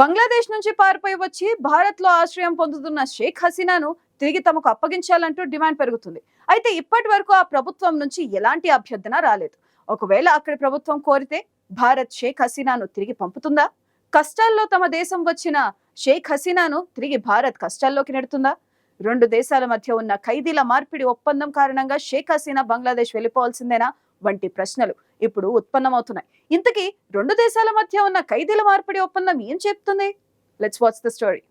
బంగ్లాదేశ్ నుంచి పారిపోయి వచ్చి భారత్లో ఆశ్రయం పొందుతున్న షేక్ హసీనాను తిరిగి తమకు అప్పగించాలంటూ డిమాండ్ పెరుగుతుంది. అయితే ఇప్పటి వరకు ఆ ప్రభుత్వం నుంచి ఎలాంటి అభ్యర్థన రాలేదు. ఒకవేళ అక్కడి ప్రభుత్వం కోరితే భారత్ షేక్ హసీనాను తిరిగి పంపుతుందా? కష్టాల్లో తమ దేశం వచ్చిన షేక్ హసీనాను తిరిగి భారత్ కష్టాల్లోకి నెడుతుందా? రెండు దేశాల మధ్య ఉన్న ఖైదీల మార్పిడి ఒప్పందం కారణంగా షేక్ హసీనా బంగ్లాదేశ్ వెళ్ళిపోవాల్సిందేనా? వంటి ప్రశ్నలు ఇప్పుడు ఉత్పన్నమవుతున్నాయి. ఇంతకీ రెండు దేశాల మధ్య ఉన్న ఖైదీల మార్పిడి ఒప్పందం ఏం చెప్తుంది? లెట్స్ వాచ్ ద స్టోరీ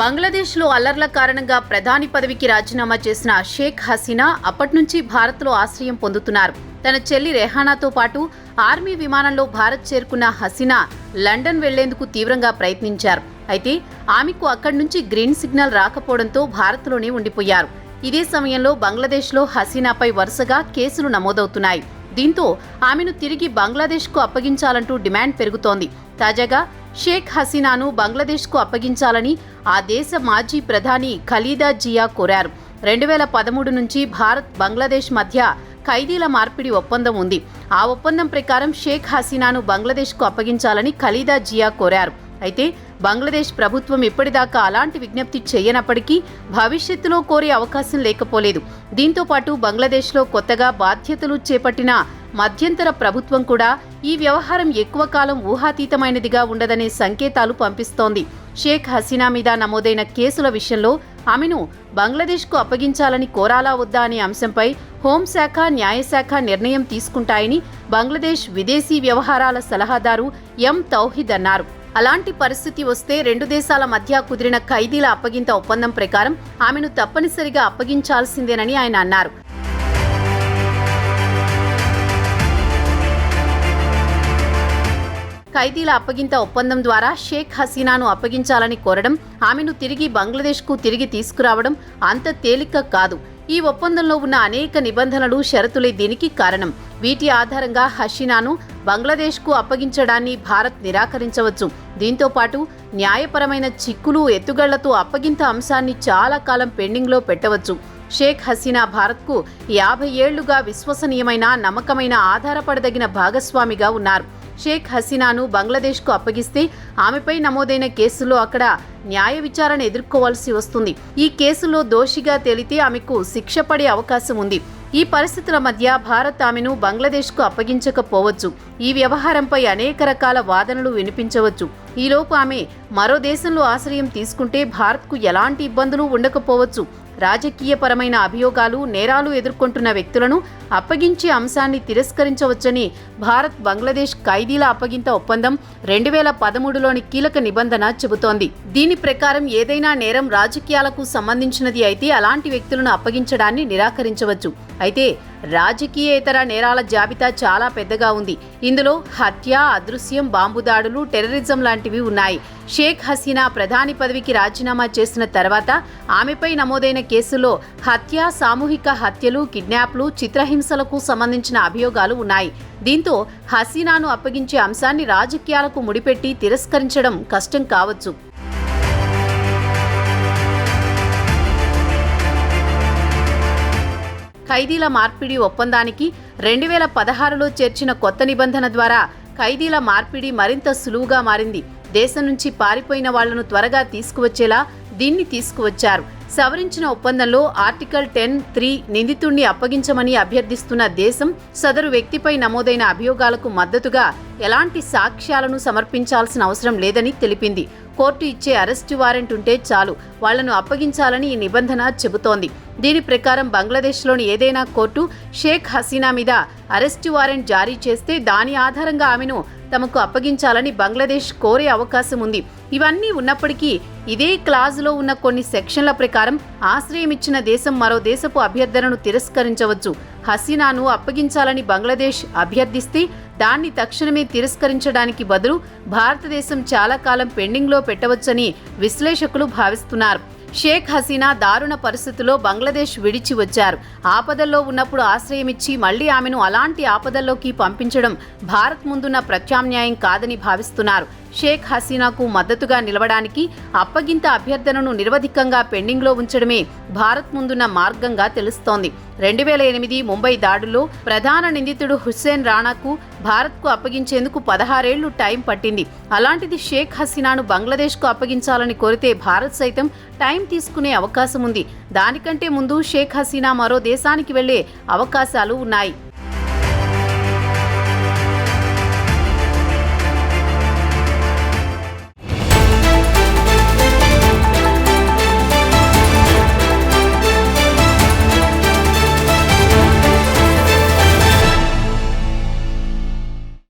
బంగ్లాదేశ్లో అల్లర్ల కారణంగా ప్రధాని పదవికి రాజీనామా చేసిన షేక్ హసీనా అప్పటి నుంచి భారత్లో ఆశ్రయం పొందుతున్నారు. తన చెల్లి రెహానాతో పాటు ఆర్మీ విమానంలో భారత్ చేరుకున్న హసీనా లండన్ వెళ్ళేందుకు తీవ్రంగా ప్రయత్నించారు. అయితే ఆమెకు అక్కడి నుంచి గ్రీన్ సిగ్నల్ రాకపోవడంతో భారత్లోనే ఉండిపోయారు. ఇదే సమయంలో బంగ్లాదేశ్లో హసీనాపై వరుసగా కేసులు నమోదవుతున్నాయి. దీంతో ఆమెను తిరిగి బంగ్లాదేశ్కు అప్పగించాలంటూ డిమాండ్ పెరుగుతోంది. తాజాగా షేక్ హసీనాను బంగ్లాదేశ్కు అప్పగించాలని ఆ దేశ మాజీ ప్రధాని ఖలీదా జియా కోరారు. రెండు వేల పదమూడు నుంచి భారత్ బంగ్లాదేశ్ మధ్య ఖైదీల మార్పిడి ఒప్పందం ఉంది. ఆ ఒప్పందం ప్రకారం షేక్ హసీనాను బంగ్లాదేశ్కు అప్పగించాలని ఖలీదా జియా కోరారు. అయితే బంగ్లాదేశ్ ప్రభుత్వం ఇప్పటిదాకా అలాంటి విజ్ఞప్తి చేయనప్పటికీ భవిష్యత్తులో కోరే అవకాశం లేకపోలేదు. దీంతో పాటు బంగ్లాదేశ్లో కొత్తగా బాధ్యతలు చేపట్టిన మధ్యంతర ప్రభుత్వం కూడా ఈ వ్యవహారం ఎక్కువ కాలం ఊహాతీతమైనదిగా ఉండదనే సంకేతాలు పంపిస్తోంది. షేక్ హసీనా మీద నమోదైన కేసుల విషయంలో ఆమెను బంగ్లాదేశ్కు అప్పగించాలని కోరాలా వద్దా అనే అంశంపై హోంశాఖ న్యాయశాఖ నిర్ణయం తీసుకుంటాయని బంగ్లాదేశ్ విదేశీ వ్యవహారాల సలహాదారు ఎం తౌహిద్ అన్నారు. అలాంటి పరిస్థితి వస్తే రెండు దేశాల మధ్య కుదిరిన ఖైదీల అప్పగింత ఒప్పందం ప్రకారం ఆమెను తప్పనిసరిగా అప్పగించాల్సిందేనని ఆయన అన్నారు. ఖైదీల అప్పగింత ఒప్పందం ద్వారా షేక్ హసీనాను అప్పగించాలని కోరడం ఆమెను తిరిగి బంగ్లాదేశ్కు తిరిగి తీసుకురావడం అంత తేలిక కాదు. ఈ ఒప్పందంలో ఉన్న అనేక నిబంధనలు షరతులే దీనికి కారణం. వీటి ఆధారంగా హసీనాను బంగ్లాదేశ్కు అప్పగించడాన్ని భారత్ నిరాకరించవచ్చు. దీంతో పాటు న్యాయపరమైన చిక్కులు ఎత్తుగళ్ళతో అప్పగింత అంశాన్ని చాలా కాలం పెండింగ్లో పెట్టవచ్చు. షేక్ హసీనా భారత్కు యాభై ఏళ్ళుగా విశ్వసనీయమైన నమ్మకమైన ఆధారపడదగిన భాగస్వామిగా ఉన్నారు. షేక్ హసీనాను బంగ్లాదేశ్కు అప్పగిస్తే ఆమెపై నమోదైన కేసులో అక్కడ న్యాయ విచారణ ఎదుర్కోవాల్సి వస్తుంది. ఈ కేసులో దోషిగా తేలితే ఆమెకు శిక్ష పడే అవకాశం ఉంది. ఈ పరిస్థితుల మధ్య భారత్ ఆమెను బంగ్లాదేశ్కు అప్పగించకపోవచ్చు. ఈ వ్యవహారంపై అనేక రకాల వాదనలు వినిపించవచ్చు. ఈలోపు ఆమె మరో దేశంలో ఆశ్రయం తీసుకుంటే భారత్కు ఎలాంటి ఇబ్బందులు ఉండకపోవచ్చు. రాజకీయపరమైన అభియోగాలు నేరాలు ఎదుర్కొంటున్న వ్యక్తులను అప్పగించే అంశాన్ని తిరస్కరించవచ్చని భారత్ బంగ్లాదేశ్ ఖైదీల అప్పగింత ఒప్పందం రెండు వేల పదమూడులోని కీలక నిబంధన చెబుతోంది. దీని ప్రకారం ఏదైనా నేరం రాజకీయాలకు సంబంధించినది అయితే అలాంటి వ్యక్తులను అప్పగించడాన్ని నిరాకరించవచ్చు. అయితే రాజకీయేతర నేరాల జాబితా చాలా పెద్దగా ఉంది. ఇందులో హత్య అదృశ్యం బాంబు దాడులు టెర్రరిజం లాంటివి ఉన్నాయి. షేక్ హసీనా ప్రధాని పదవికి రాజీనామా చేసిన తర్వాత ఆమెపై నమోదైన కేసులో హత్య సామూహిక హత్యలు కిడ్నాప్లు చిత్రహింసలకు సంబంధించిన అభియోగాలు ఉన్నాయి. దీంతో హసీనాను అప్పగించే అంశాన్ని రాజకీయాలకు ముడిపెట్టి తిరస్కరించడం కష్టం కావచ్చు. ఖైదీల మార్పిడి ఒప్పందానికి రెండు వేల పదహారులో చేర్చిన కొత్త నిబంధన ద్వారా ఖైదీల మార్పిడి మరింత సులువుగా మారింది. దేశం నుంచి పారిపోయిన వాళ్ళను త్వరగా తీసుకువచ్చేలా దీన్ని తీసుకువచ్చారు. సవరించిన ఒప్పందంలో ఆర్టికల్ టెన్ త్రీ నిందితుణ్ణి అప్పగించమని అభ్యర్థిస్తున్న దేశం సదరు వ్యక్తిపై నమోదైన అభియోగాలకు మద్దతుగా ఎలాంటి సాక్ష్యాలను సమర్పించాల్సిన అవసరం లేదని తెలిపింది. కోర్టు ఇచ్చే అరెస్టు వారెంట్ ఉంటే చాలు. వాళ్ళను అప్పగించాలని ఈ నిబంధన చెబుతోంది. దీని ప్రకారం బంగ్లాదేశ్లోని ఏదైనా కోర్టు షేక్ హసీనా మీద అరెస్టు వారెంట్ జారీ చేస్తే దాని ఆధారంగా ఆమెను తమకు అప్పగించాలని బంగ్లాదేశ్ కోరే అవకాశం ఉంది. ఇవన్నీ ఉన్నప్పటికీ ఇదే క్లాజ్లో ఉన్న కొన్ని సెక్షన్ల ప్రకారం ఆశ్రయం ఇచ్చిన దేశం మరో దేశపు అభ్యర్థనను తిరస్కరించవచ్చు. హసీనాను అప్పగించాలని బంగ్లాదేశ్ అభ్యర్థిస్తే దాన్ని తక్షణమే తిరస్కరించడానికి బదులు భారతదేశం చాలా కాలం పెండింగ్లో పెట్టవచ్చని విశ్లేషకులు భావిస్తున్నారు. షేక్ హసీనా దారుణ పరిస్థితుల్లో బంగ్లాదేశ్ విడిచి వచ్చారు. ఆపదల్లో ఉన్నప్పుడు ఆశ్రయమిచ్చి మళ్ళీ ఆమెను అలాంటి ఆపదల్లోకి పంపించడం భారత్ ముందున్న ప్రత్యామ్నాయం కాదని భావిస్తున్నారు. షేక్ హసీనాకు మద్దతుగా నిలవడానికి అప్పగింత అభ్యర్థనను నిరవధికంగా పెండింగ్లో ఉంచడమే భారత్ ముందున్న మార్గంగా తెలుస్తోంది. రెండు వేల ఎనిమిది ముంబై దాడుల్లో ప్రధాన నిందితుడు హుస్సేన్ రాణాకు భారత్కు అప్పగించేందుకు పదహారేళ్ళు టైం పట్టింది. అలాంటిది షేక్ హసీనాను బంగ్లాదేశ్కు అప్పగించాలని కోరితే భారత్ సైతం టైం తీసుకునే అవకాశం ఉంది దానికంటే ముందు షేక్ హసీనా మరో దేశానికి వెళ్ళే అవకాశాలు ఉన్నాయి.